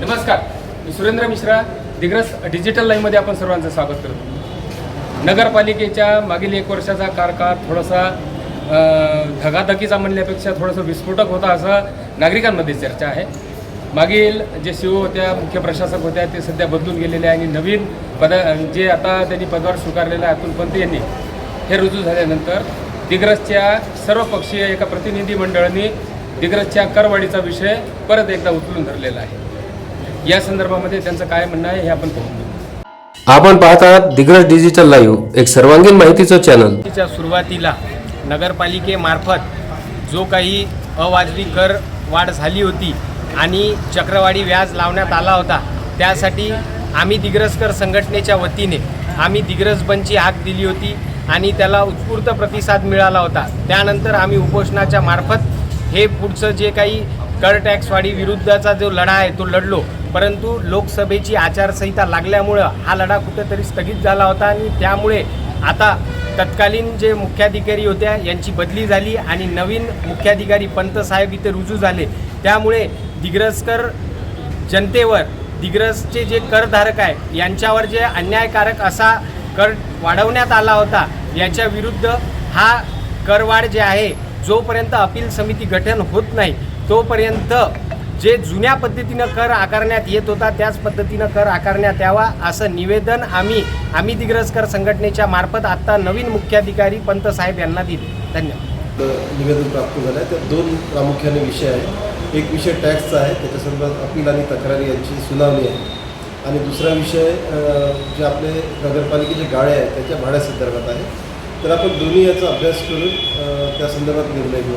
नमस्कार. मी सुरेंद्र मिश्रा दिग्रस डिजिटल लाईव्हमध्ये आपण सर्वांचं स्वागत करतो. नगरपालिकेच्या मागील एक वर्षाचा कारकाळ थोडासा धगाधकीचा म्हणण्यापेक्षा थोडासा विस्फोटक होता असं नागरिकांमध्ये चर्चा आहे. मागील जे सी होत्या मुख्य प्रशासक होत्या ते सध्या बदलून गेलेले आहे आणि नवीन पद जे आता त्यांनी पदभार स्वीकारलेला आहे अतुल पंत यांनी हे रुजू झाल्यानंतर दिग्रसच्या सर्वपक्षीय एका प्रतिनिधी मंडळाने दिग्रसच्या करवाढीचा विषय परत एकदा उचलून धरलेला आहे. या संदर्भामध्ये त्यांचं काय म्हणणं आहे हे आपण पाहून घेऊ आपण पाहत आहात दिग्रस डिजिटल लाईव्ह एक सर्वांगीण माहितीचं चॅनल च्या सुरुवातीला नगरपालिकेमार्फत जो काही अवाजवी कर वाढ झाली होती आणि चक्रवाढी व्याज लावण्यात आला होता त्यासाठी आम्ही दिग्रसकर संघटनेच्या वतीने आम्ही दिग्रस बंदची हाक दिली होती आणि त्याला उत्स्फूर्त प्रतिसाद मिळाला होता. त्यानंतर आम्ही उपोषणाच्या मार्फत हे पुढचं जे काही कर टॅक्सवाढी विरुद्धचा जो लढा आहे तो लढलो. परंतु लोकसभेची आचारसंहिता लागल्यामुळं हा लढा कुठेतरी स्थगित झाला होता आणि त्यामुळे आता तत्कालीन जे मुख्याधिकारी होत्या यांची बदली झाली आणि नवीन मुख्याधिकारी पंतसाहेब इथे रुजू झाले. त्यामुळे दिग्रसकर जनतेवर दिग्रसचे जे करधारक आहे यांच्यावर जे अन्यायकारक असा कर वाढवण्यात आला होता याच्या विरुद्ध हा करवाढ जे आहे जोपर्यंत अपील समिती गठन होत नाही तोपर्यंत जे जुन्या पद्धतीनं कर आकारण्यात येत होता त्याच पद्धतीनं कर आकारण्यात यावा असं निवेदन आम्ही आम्ही दिग्रजकर संघटनेच्या मार्फत आत्ता नवीन मुख्याधिकारी पंत साहेब यांना दिले. धन्यवाद. निवेदन प्राप्त झालं आहे त्यात दोन प्रामुख्याने विषय आहेत. एक विषय टॅक्सचा आहे त्याच्या संदर्भात अपील आणि तक्रारी यांची सुनावणी आहे. आणि दुसरा विषय जे आपले नगरपालिकेचे गाळे आहेत त्याच्या भाड्यासंदर्भात आहे. तर आपण दोन्ही याचा अभ्यास करून त्या संदर्भात निर्णय घेऊ.